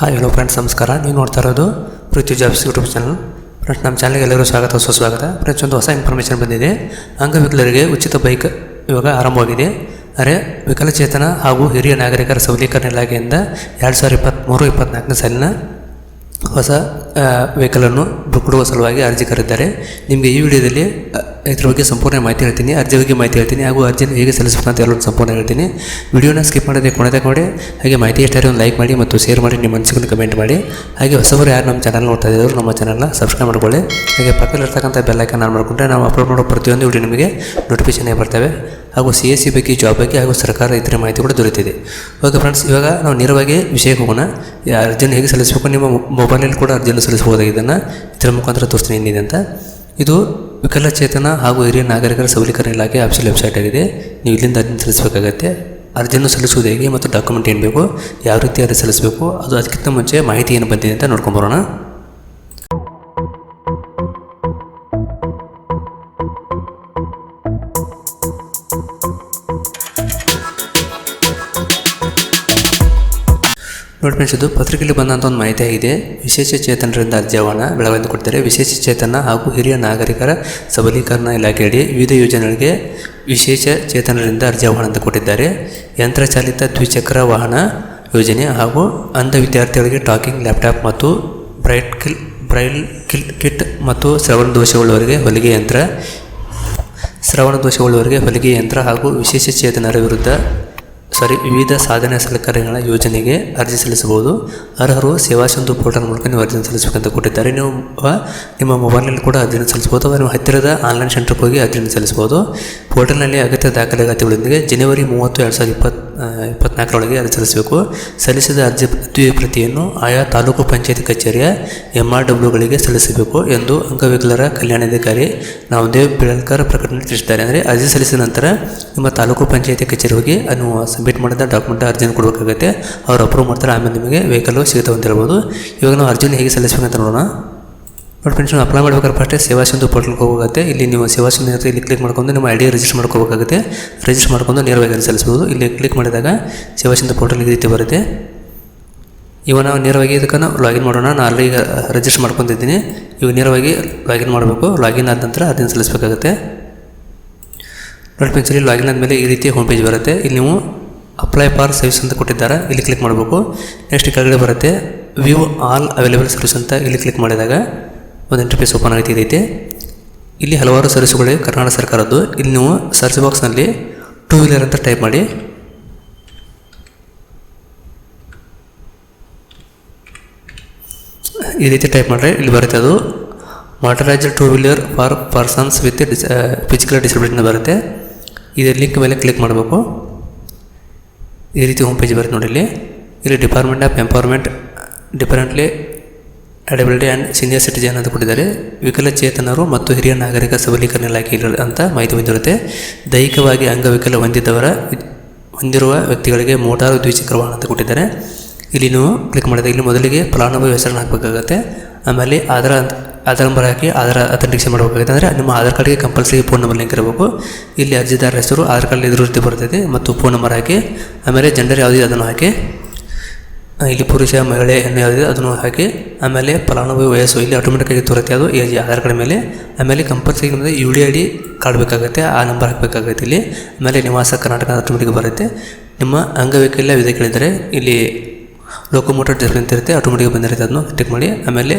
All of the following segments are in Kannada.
ಹಾಯ್ ಹಲೋ ಫ್ರೆಂಡ್ಸ್ ನಮಸ್ಕಾರ. ನೀವು ನೋಡ್ತಾ ಇರೋದು Prithvi jobs YouTube channel friends ನಮ್ಮ ಚಾನಲ್ಗೆ ಎಲ್ಲರೂ ಸ್ವಾಗತ, ಸುಸ್ವಾಗತ. ಫ್ರೆಂಡ್ಸ್ ಒಂದು ಹೊಸ ಇನ್ಫಾರ್ಮೇಷನ್ ಬಂದಿದೆ. ಅಂಗವಿಕಲರಿಗೆ ಉಚಿತ ಬೈಕ್ ಇವಾಗ ಆರಂಭವಾಗಿದೆ. ಅರೆ, ವಿಕಲಚೇತನ ಹಾಗೂ ಹಿರಿಯ ನಾಗರಿಕರ ಸಬಲೀಕರಣ ಇಲಾಖೆಯಿಂದ ಎರಡು ಸಾವಿರದ ಇಪ್ಪತ್ತ್ಮೂರು ಇಪ್ಪತ್ತ್ನಾಲ್ಕನೇ ಸಾಲಿನ ಹೊಸ ವೆಹಿಕಲನ್ನು ಕೊಡುವ ಸಲುವಾಗಿ ಅರ್ಜಿ ಕರೆದಿದ್ದಾರೆ. ನಿಮಗೆ ಈ ವಿಡಿಯೋದಲ್ಲಿ ಇದರ ಬಗ್ಗೆ ಸಂಪೂರ್ಣ ಮಾಹಿತಿ ಹೇಳ್ತೀನಿ. ಅರ್ಜಿ ಬಗ್ಗೆ ಮಾಹಿತಿ ಹೇಳ್ತೀನಿ. ಹಾಗೂ ಅರ್ಜಿಯನ್ನು ಹೇಗೆ ಸಲ್ಲಿಸಬೇಕು ಅಂತ ಎಲ್ಲರೂ ಸಂಪೂರ್ಣ ಹೇಳ್ತೀನಿ. ವಿಡಿಯೋನ ಸ್ಕಿಪ್ ಮಾಡೋದೇ ಕೊನೆದಾಗ ಕೊಡಿ ಹಾಗೆ ಮಾಹಿತಿ ಇಷ್ಟಾರೆ ಒಂದು ಲೈಕ್ ಮಾಡಿ ಮತ್ತು ಶೇರ್ ಮಾಡಿ, ನಿಮ್ಮ ಮನಸ್ಸಿಗೆ ಕಮೆಂಟ್ ಮಾಡಿ. ಹಾಗೆ ಹೊಸಬರು ಯಾರು ನಮ್ಮ ಚಾನಲ್ ನೋಡ್ತಾ ಇದ್ದಾರೆ ನಮ್ಮ ಚಾನಲ್ನ ಸಬ್ಸ್ಕ್ರೈಬ್ ಮಾಡ್ಕೊಳ್ಳಿ. ಹಾಗೆ ಪಕ್ಕದಲ್ಲಿರ್ತಕ್ಕಂಥ ಬೆಲ್ಲೈಕನ್ ಆನ್ ಮಾಡಿಕೊಂಡ್ರೆ ನಾವು ಅಪ್ಲೋಡ್ ಮಾಡೋ ಪ್ರತಿಯೊಂದು ವಿಡಿಯೋ ನಿಮಗೆ ನೋಟಿಫಿಕೇಶನ್ ಬರ್ತವೆ. ಹಾಗೂ ಸಿ ಎಸ್ ಸಿ ಬಗ್ಗೆ ಜಾಬ್ ಬಗ್ಗೆ ಹಾಗೂ ಸರ್ಕಾರ ಇತರ ಮಾಹಿತಿ ಕೂಡ ದೊರೆತಿದೆ. ಓಕೆ ಫ್ರೆಂಡ್ಸ್ ಇವಾಗ ನಾವು ನೇರವಾಗಿ ವಿಷಯಕ್ಕೆ ಹೋಗೋಣ. ಅರ್ಜಿಯನ್ನು ಹೇಗೆ ಸಲ್ಲಿಸಬೇಕು? ನಿಮ್ಮ ಮೊಬೈಲಲ್ಲಿ ಕೂಡ ಅರ್ಜಿಯನ್ನು ಸಲ್ಲಿಸಬಹುದಾಗಿದೆ ಇದನ್ನು. ಇದರ ಮುಖಾಂತರ ತೋರಿಸ್ತೀನಿ ಏನಿದೆ ಅಂತ. ಇದು ವಿಕಲಚೇತನ ಹಾಗೂ ಹಿರಿಯ ನಾಗರಿಕರ ಸಬಲೀಕರಣ ಇಲಾಖೆ ಆಫೀಸಿಯಲ್ ವೆಬ್ಸೈಟ್ ಆಗಿದೆ. ನೀವು ಇಲ್ಲಿಂದ ಅರ್ಜಿ ಸಲ್ಲಿಸಬೇಕಾಗತ್ತೆ. ಅರ್ಜಿಯನ್ನು ಸಲ್ಲಿಸುವುದು ಹೇಗೆ ಮತ್ತು ಡಾಕ್ಯುಮೆಂಟ್ ಏನು ಬೇಕು? ಯಾವ ರೀತಿ ಅರ್ಜಿ ಸಲ್ಲಿಸಬೇಕು? ಅದು ಅದಕ್ಕಿಂತ ಮುಂಚೆ ಮಾಹಿತಿ ಏನು ಬಂದಿದೆ ಅಂತ ನೋಡ್ಕೊಂಬರೋಣ ನೋಡಿ ಫ್ರೆಂಡ್ಸ್ ಇದು ಪತ್ರಿಕೆಯಲ್ಲಿ ಬಂದಂಥ ಒಂದು ಮಾಹಿತಿ ಆಗಿದೆ. ವಿಶೇಷ ಚೇತನರಿಂದ ಆಹ್ವಾನ ಬೆಳವಣಿಗೆ ಕೊಡ್ತಾರೆ. ವಿಶೇಷ ಚೇತನ ಹಾಗೂ ಹಿರಿಯ ನಾಗರಿಕರ ಸಬಲೀಕರಣ ಇಲಾಖೆಯಡಿ ವಿವಿಧ ಯೋಜನೆಗಳಿಗೆ ವಿಶೇಷ ಚೇತನರಿಂದ ಅರ್ಜಿ ಆಹ್ವಾನ ಅಂತ ಕೊಟ್ಟಿದ್ದಾರೆ. ಯಂತ್ರಚಾಲಿತ ದ್ವಿಚಕ್ರ ವಾಹನ ಯೋಜನೆ ಹಾಗೂ ಅಂಧ ವಿದ್ಯಾರ್ಥಿಗಳಿಗೆ ಟಾಕಿಂಗ್ ಲ್ಯಾಪ್ಟಾಪ್ ಮತ್ತು bright kill, braille kill kit ಮತ್ತು ಶ್ರವಣ ದೋಷವುಳ್ಳವರಿಗೆ ಹೊಲಿಗೆ ಯಂತ್ರ, ಶ್ರವಣ ದೋಷವುಳ್ಳವರಿಗೆ ಹೊಲಿಗೆ ಯಂತ್ರ ಹಾಗೂ ವಿಶೇಷ ಚೇತನರ ವಿರುದ್ಧ ಸಾರಿ ವಿವಿಧ ಸಾಧನೆ ಸಲಕರಣೆಗಳ ಯೋಜನೆಗೆ ಅರ್ಜಿ ಸಲ್ಲಿಸಬಹುದು. ಅರ್ಹರು ಸೇವಾ ಪೋರ್ಟಲ್ ಮೂಲಕ ನೀವು ಅರ್ಜಿಯನ್ನು ಸಲ್ಲಿಸಬೇಕಂತ ಕೊಟ್ಟಿದ್ದಾರೆ. ನೀವು ನಿಮ್ಮ ಮೊಬೈಲ್ನಲ್ಲಿ ಕೂಡ ಅರ್ಜಿಯನ್ನು ಸಲ್ಲಿಸಬಹುದು. ಅಥವಾ ನೀವು ಹತ್ತಿರದ ಆನ್ಲೈನ್ ಸೆಂಟರ್ಗೆ ಹೋಗಿ ಅರ್ಜಿಯನ್ನು ಸಲ್ಲಿಸಬಹುದು. ಪೋರ್ಟಲ್ನಲ್ಲಿ ಅಗತ್ಯ ದಾಖಲಾತಿಗಳೊಂದಿಗೆ ಜನವರಿ ಮೂವತ್ತು, ಎರಡು ಸಾವಿರದ ಇಪ್ಪತ್ತು ಇಪ್ಪತ್ನಾಲ್ಕರೊಳಗೆ ಅರ್ಜಿ ಸಲ್ಲಿಸಬೇಕು ಸಲ್ಲಿಸಿದ ಅರ್ಜಿ ಪ್ರತಿ ಪ್ರತಿಯನ್ನು ಆಯಾ ತಾಲೂಕು ಪಂಚಾಯತ್ ಕಚೇರಿಯ ಎಂ ಆರ್ ಡಬ್ಲ್ಯೂಗಳಿಗೆ ಸಲ್ಲಿಸಬೇಕು ಎಂದು ಅಂಗವಿಕಲರ ಕಲ್ಯಾಣಾಧಿಕಾರಿ ನಾಮದೇವ್ ಬಿಳಲ್ಕರ್ ಪ್ರಕಟಣೆ ತಿಳಿಸಿದ್ದಾರೆ. ಅಂದರೆ ಅರ್ಜಿ ಸಲ್ಲಿಸಿದ ನಂತರ ನಿಮ್ಮ ತಾಲೂಕು ಪಂಚಾಯತಿ ಕಚೇರಿ ಹೋಗಿ ನೀವು ಸಬ್ಮಿಟ್ ಮಾಡಿದ ಡಾಕ್ಯುಮೆಂಟ್ ಅರ್ಜಿಯನ್ನು ಕೊಡಬೇಕಾಗುತ್ತೆ. ಅವ್ರು ಅಪ್ರೂವ್ ಮಾಡ್ತಾರೆ, ಆಮೇಲೆ ನಿಮಗೆ ವೆಹಿಕಲ್ಲು ಸಿಗುತ್ತೆ ಅಂತ ಹೇಳ್ಬೋದು. ಇವಾಗ ನಾವು ಅರ್ಜಿನ ಹೇಗೆ ಸಲ್ಲಿಸಬೇಕಂತ ನೋಡೋಣ. ನೋಡಿ ಫ್ರೆಂಡ್ಸ್ ಅಪ್ಲೈ ಮಾಡಬೇಕಾದ್ರೆ ಫಸ್ಟೇ ಸೇವಾ ಸಿಂಧು ಪೋರ್ಟಲ್ಗೆ ಹೋಗುತ್ತೆ ಇಲ್ಲಿ ನೀವು ಸೇವಾ ಸಿಂಧು ಅಂತ ಇಲ್ಲಿ ಕ್ಲಿಕ್ ಮಾಡ್ಕೊಂಡು ನಿಮ್ಮ ಐ ಡಿ ರಿಜಿಸ್ಟರ್ ಮಾಡ್ಕೋಬೇಕಾಗುತ್ತೆ ರಿಜಿಸ್ಟರ್ ಮಾಡ್ಕೊಂಡು ನೇರವಾಗಿ ಅರ್ಜಿ ಸಲ್ಲಿಸ್ಬೋದು ಇಲ್ಲಿ ಕ್ಲಿಕ್ ಮಾಡಿದಾಗ ಸೇವಾ ಸಿಂಧು ಪೋರ್ಟಲ್ ಈ ರೀತಿ ಬರುತ್ತೆ. ಇವಾಗ ನಾವು ನೇರವಾಗಿ ಇದಕ್ಕೆ ನಾವು ಲಾಗಿನ್ ಮಾಡೋಣ. ನಾನು ಅಲ್ಲಿ ಈಗ ರಿಜಿಸ್ಟರ್ ಮಾಡ್ಕೊಂಡಿದ್ದೀನಿ. ಇವಾಗ ನೇರವಾಗಿ ಲಾಗಿನ್ ಮಾಡಬೇಕು. ಲಾಗಿನ್ ಆದ ನಂತರ ಅದನ್ನು ಸಲ್ಲಿಸಬೇಕಾಗುತ್ತೆ. ನೋಡಿ ಫ್ರೆಂಡ್ಸ್ ಇಲ್ಲಿ ಲಾಗಿನ್ ಆದಮೇಲೆ ಈ ರೀತಿ ಹೋಮ್ ಪೇಜ್ ಬರುತ್ತೆ. ಇಲ್ಲಿ ನೀವು ಅಪ್ಲೈ ಫಾರ್ ಸರ್ವಿಸ್ ಅಂತ ಕೊಟ್ಟಿದ್ದಾರೆ. ಇಲ್ಲಿ ಕ್ಲಿಕ್ ಮಾಡಬೇಕು. ನೆಕ್ಸ್ಟ್ ಕೆಳಗಡೆ ಬರುತ್ತೆ. ವ್ಯೂ ಆಲ್ ಅವೈಲೇಬಲ್ ಸರ್ವಿಸ್ ಅಂತ ಇಲ್ಲಿ ಕ್ಲಿಕ್ ಮಾಡಿದಾಗ ಒಂದು ಇಂಟರ್ಫೇಸ್ ಓಪನ್ ಆಗಿ ಇಲ್ಲಿ ಹಲವಾರು ಸರ್ವಿಸ್ಗಳಿವೆ ಕರ್ನಾಟಕ ಸರ್ಕಾರದ್ದು. ಇಲ್ಲಿ ನೀವು ಸರ್ಚ್ ಬಾಕ್ಸ್ನಲ್ಲಿ ಟೂ ವೀಲರ್ ಅಂತ ಟೈಪ್ ಮಾಡಿ. ಈ ರೀತಿ ಟೈಪ್ ಮಾಡಿದ್ರೆ ಇಲ್ಲಿ ಬರುತ್ತೆ ಅದು. Motorized two wheeler for persons with dis physical ಡಿಸಬಿಲಿಟಿನ ಬರುತ್ತೆ. ಇದೇ ಲಿಂಕ್ ಮೇಲೆ ಕ್ಲಿಕ್ ಮಾಡಬೇಕು. ಈ ರೀತಿ ಹೋಮ್ ಪೇಜ್ ಬರುತ್ತೆ ನೋಡಿ ಇಲ್ಲಿ. ಇಲ್ಲಿ department of empowerment differently ability and senior citizen ಅಂತ ಕೊಟ್ಟಿದ್ದಾರೆ. ವಿಕಲಚೇತನರು ಮತ್ತು ಹಿರಿಯ ನಾಗರಿಕ ಸಬಲೀಕರಣ ಇಲಾಖೆ ಅಂತ ಮಾಹಿತಿ ಹೊಂದಿರುತ್ತೆ ದೈಹಿಕವಾಗಿ ಅಂಗವಿಕಲ ಹೊಂದಿದ್ದವರ ಹೊಂದಿರುವ ವ್ಯಕ್ತಿಗಳಿಗೆ ಮೋಟಾರು ದ್ವಿಚಕ್ರ ವಾಹನ ಅಂತ ಕೊಟ್ಟಿದ್ದಾರೆ. ಇಲ್ಲಿ ನೀವು ಕ್ಲಿಕ್ ಮಾಡಿದಾಗ ಇಲ್ಲಿ ಮೊದಲಿಗೆ ಫಲಾನುಭವಿ ಹೆಸರನ್ನು ಹಾಕಬೇಕಾಗುತ್ತೆ. ಆಮೇಲೆ ಆಧಾರ ಆಧಾರ್ ನಂಬರ್ ಹಾಕಿ ಆಧಾರ್ ಅಥೆಂಟಿಕೇಷನ್ ಮಾಡಬೇಕಾಗುತ್ತೆ. ಅಂದರೆ ನಿಮ್ಮ ಆಧಾರ್ ಕಾರ್ಡ್ಗೆ ಕಂಪಲ್ಸರಿ ಫೋನ್ ನಂಬರ್ ಲಿಂಕ್ ಇರಬೇಕು. ಇಲ್ಲಿ ಅರ್ಜಿದಾರ ಹೆಸರು, ಆಧಾರ್ ಕಾರ್ಡ್ ರೀತಿ ಬರ್ತೈತೆ ಮತ್ತು ಫೋನ್ ನಂಬರ್ ಹಾಕಿ, ಆಮೇಲೆ ಜೆಂಡರ್ ಯಾವುದೇ ಅದನ್ನು ಹಾಕಿ. ಇಲ್ಲಿ ಪುರುಷ, ಮಹಿಳೆ ಹೆಣ್ಣು ಯಾವುದಿದೆ ಅದನ್ನು ಹಾಕಿ, ಆಮೇಲೆ ಫಲಾನುಭವಿ ವಯಸ್ಸು ಇಲ್ಲಿ ಆಟೋಮೆಟಿಕ್ಕಾಗಿ ತೋರುತ್ತೆ ಅದು ಏಜ್ ಆಧಾರ್ ಕಾರ್ಡ್ ಮೇಲೆ. ಆಮೇಲೆ ಕಂಪಲ್ಸರಿ ಅಂದರೆ U D I D card ಬೇಕಾಗುತ್ತೆ, ಆ ನಂಬರ್ ಹಾಕಬೇಕಾಗುತ್ತೆ ಇಲ್ಲಿ. ಆಮೇಲೆ ನಿವಾಸ ಕರ್ನಾಟಕ ಆಟೋಮೆಟಿಕ್ ಬರುತ್ತೆ. ನಿಮ್ಮ ಅಂಗವೈಕಲ್ಯ ವಿಧ ಕೇಳಿದರೆ ಇಲ್ಲಿ ಲೋಕೋಮೋಟರ್ ಅಂತ ಇರುತ್ತೆ ಆಟೋಮೆಟಿಕ್ ಬಂದಿರುತ್ತೆ ಅದನ್ನು ಟಿಕ್ ಮಾಡಿ. ಆಮೇಲೆ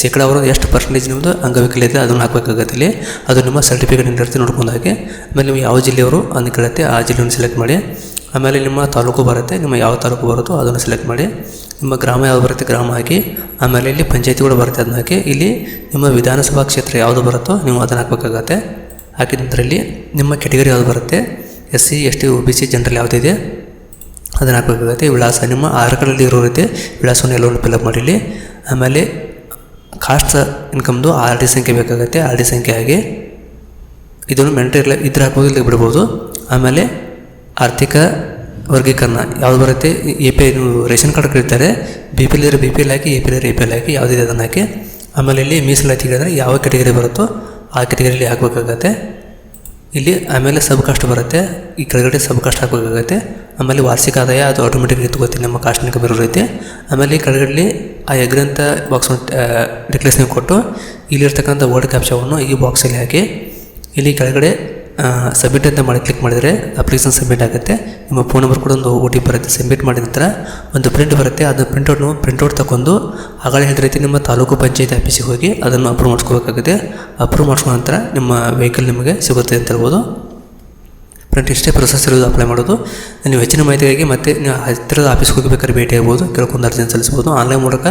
ಶೇಕಡ ಅವರು ಎಷ್ಟು ಪರ್ಸೆಂಟೇಜ್ ನಿಮ್ಮದು ಅಂಗವೈಕಲ್ಯ ಇದೆ, ಅದನ್ನು ಹಾಕಬೇಕಾಗುತ್ತೆ ಇಲ್ಲಿ. ಅದು ನಿಮ್ಮ ಸರ್ಟಿಫಿಕೇಟ್ ಇರುತ್ತೆ ನೋಡ್ಕೊಂಡು ಹಾಗೆ ಆಮೇಲೆ ನೀವು ಯಾವ ಜಿಲ್ಲೆಯವರು ಅಂತ ಕೇಳುತ್ತೆ, ಆ ಜಿಲ್ಲೆಯನ್ನು ಸೆಲೆಕ್ಟ್ ಮಾಡಿ. ಆಮೇಲೆ ನಿಮ್ಮ ತಾಲೂಕು ಬರುತ್ತೆ, ನಿಮ್ಮ ಯಾವ ತಾಲೂಕು ಬರುತ್ತೋ ಅದನ್ನು ಸೆಲೆಕ್ಟ್ ಮಾಡಿ, ನಿಮ್ಮ ಗ್ರಾಮ ಯಾವ್ದು ಬರುತ್ತೆ ಗ್ರಾಮ ಹಾಕಿ, ಆಮೇಲೆ ಇಲ್ಲಿ ಪಂಚಾಯತಿ ಕೂಡ ಬರುತ್ತೆ ಅದನ್ನ ಹಾಕಿ, ಇಲ್ಲಿ ನಿಮ್ಮ ವಿಧಾನಸಭಾ ಕ್ಷೇತ್ರ ಯಾವುದು ಬರುತ್ತೋ ನೀವು ಅದನ್ನು ಹಾಕಬೇಕಾಗತ್ತೆ. ಹಾಕಿದ ನಂತರ ಇಲ್ಲಿ ನಿಮ್ಮ ಕೆಟಗರಿ ಯಾವುದು ಬರುತ್ತೆ S C S T O B C, general ಯಾವುದಿದೆ ಅದನ್ನು ಹಾಕಬೇಕಾಗುತ್ತೆ. ವಿಳಾಸ ನಿಮ್ಮ ಆಧಾರ್ ಕಾರ್ಡಲ್ಲಿ ಇರೋ ರೀತಿ ವಿಳಾಸವನ್ನು ಎಲ್ಲವನ್ನು ಫಿಲಪ್ ಮಾಡಿ ಇಲ್ಲಿ. ಆಮೇಲೆ ಕಾಸ್ಟ್ ಇನ್ಕಮ್ದು ಆರ್ ಡಿ ಸಂಖ್ಯೆ ಬೇಕಾಗುತ್ತೆ, ಆರ್ ಡಿ ಸಂಖ್ಯೆ ಆಗಿ ಇದನ್ನು ಮೆಂಟ್ರಿ ಇದ್ರೆ ಹಾಕ್ಬೋದು ಇಲ್ಲಿ ಬಿಡ್ಬೋದು. ಆಮೇಲೆ ಆರ್ಥಿಕ ವರ್ಗೀಕರಣ ಯಾವ್ದು ಬರುತ್ತೆ? ಎ ಪಿ ರೇಷನ್ ಕಾರ್ಡ್ ಕರೀತಾರೆ ಬಿ ಪಿ ಎಲ್ ಇದ್ರೆ B P L hockey A P L A P L ಹಾಕಿ ಯಾವುದಿದೆ ಅದನ್ನು ಹಾಕಿ. ಆಮೇಲೆ ಇಲ್ಲಿ ಮೀಸಲಾತಿ ಕೇಳಿದ್ರೆ ಯಾವ ಕೆಟಗರಿ ಬರುತ್ತೋ ಆ ಕೆಟಗರಿಯಲ್ಲಿ ಹಾಕಬೇಕಾಗತ್ತೆ. ಇಲ್ಲಿ ಆಮೇಲೆ ಸಬ್ ಕಾಸ್ಟ್ ಬರುತ್ತೆ. ಈ ಕೆಳಗಡೆ ಸಬ್ ಕಾಸ್ಟ್ ಹಾಕಬೇಕಾಗತ್ತೆ. ಆಮೇಲೆ ವಾರ್ಷಿಕ ಆದಾಯ ಅದು ಆಟೋಮೆಟಿಕ್ ತಗೋತೀನಿ, ನಮ್ಮ ಕಾಸ್ಟ್ನ ಕಮ್ಮಿ ರೀತಿ. ಆಮೇಲೆ ಈ ಕೆಳಗಡೆ ಆ ಎಗ್ರಿ ಅಂತ ಬಾಕ್ಸ್ ಡಿಕ್ಲೇಷನ್ ಕೊಟ್ಟು, ಇಲ್ಲಿರ್ತಕ್ಕಂಥ ವರ್ಡ್ ಕ್ಯಾಪ್ಷವನ್ನು ಈ ಬಾಕ್ಸಲ್ಲಿ ಹಾಕಿ. ಇಲ್ಲಿ ಕೆಳಗಡೆ ಸಬ್ಮಿಟ್ ಅಂತ ಮಾಡಿ ಕ್ಲಿಕ್ ಮಾಡಿದರೆ ಅಪ್ಲಿಕೇಶನ್ ಸಬ್ಮಿಟ್ ಆಗುತ್ತೆ. ನಿಮ್ಮ ಫೋನ್ ನಂಬರ್ ಕೂಡ ಒಂದು ಒ ಟಿ ಪಿ ಬರುತ್ತೆ. ಸಬ್ಮಿಟ್ ಮಾಡಿದ ನಂತರ ಒಂದು ಪ್ರಿಂಟ್ ಬರುತ್ತೆ. ಅದನ್ನ ಪ್ರಿಂಟೌಟ್ನು ಪ್ರಿಂಟೌಟ್ ತಗೊಂಡು ಆಗಲೇ ಹೇಳಿದ ರೀತಿ ನಿಮ್ಮ ತಾಲೂಕು ಪಂಚಾಯತ್ ಆಫೀಸಿಗೆ ಹೋಗಿ ಅದನ್ನು ಅಪ್ರೂವ್ ಮಾಡಿಸ್ಕೋಬೇಕಾಗುತ್ತೆ. ಅಪ್ರೂವ್ ಮಾಡಿಸ್ಕೊಂಡ ನಂತರ ನಿಮ್ಮ ವೆಹಿಕಲ್ ನಿಮಗೆ ಸಿಗುತ್ತೆ ಅಂತ ಹೇಳ್ಬೋದು. ಫ್ರೆಂಡ್ ಇಷ್ಟೇ ಪ್ರೊಸೆಸ್ ಇರೋದು ಅಪ್ಲೈ ಮಾಡೋದು. ನೀವು ಹೆಚ್ಚಿನ ಮಾಹಿತಿಗಾಗಿ ಮತ್ತೆ ನೀವು ಹತ್ತಿರದ ಆಫೀಸ್ಗೆ ಹೋಗಬೇಕಾದ್ರೆ ಭೇಟಿ ಆಗ್ಬೋದು ಕೆಲವೊಂದು ಅರ್ಜಿಯನ್ನು ಸಲ್ಲಿಸ್ಬೋದು ಆನ್ಲೈನ್ ಮೂಲಕ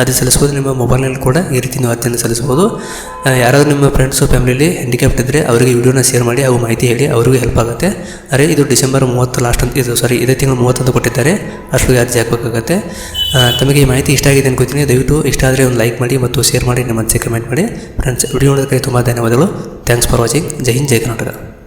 ಅರ್ಜಿ ಸಲ್ಲಿಸ್ಬೋದು ನಿಮ್ಮ ಮೊಬೈಲ್ನಲ್ಲಿ ಕೂಡ ಈ ರೀತಿ ನೀವು ಅರ್ಜಿಯನ್ನು ಸಲ್ಲಿಸ್ಬೋದು ಯಾರಾದರೂ ನಿಮ್ಮ ಫ್ರೆಂಡ್ಸು ಫ್ಯಾಮಿಲಿಲಿ ಹ್ಯಾಂಡಿಕ್ಯಾಪ್ಟ್ ಇದ್ದರೆ ಅವರಿಗೆ ವಿಡಿಯೋನ ಶೇರ್ ಮಾಡಿ ಅವು ಮಾಹಿತಿ ಹೇಳಿ ಅವರಿಗೂ ಹೆಲ್ಪ್ ಆಗುತ್ತೆ. ಅರೆ, ಇದು ಡಿಸೆಂಬರ್ ಮೂವತ್ತು ಲಾಸ್ಟ್ ಅಂತ, ಇದು ಸಾರಿ ಇದೇ ತಿಂಗಳು ಮೂವತ್ತೊಂದು ಕೊಟ್ಟಿದ್ದಾರೆ. ಅಷ್ಟೊಗೆ ಅರ್ಜಿ ಹಾಕಬೇಕಾಗತ್ತೆ. ತಮಗೆ ಈ ಮಾಹಿತಿ ಇಷ್ಟ ಆಗಿದೆ ಅನ್ಕೋತೀನಿ ದಯವಿಟ್ಟು ಇಷ್ಟ ಆದರೆ ಒಂದು ಲೈಕ್ ಮಾಡಿ ಮತ್ತು ಶೇರ್ ಮಾಡಿ, ನಿಮ್ಮ ಮನಸ್ಸಿಗೆ ಕಮೆಂಟ್ ಮಾಡಿ. ಫ್ರೆಂಡ್ಸ್ ವಿಡಿಯೋ ನೋಡೋದಕ್ಕೆ ತುಂಬ ಧನ್ಯವಾದಗಳು. ಥ್ಯಾಂಕ್ಸ್ ಫಾರ್ ವಾಚಿಂಗ್ ಜೈ ಹಿಂದ್, ಜೈ ಕರ್ನಾಟಕ.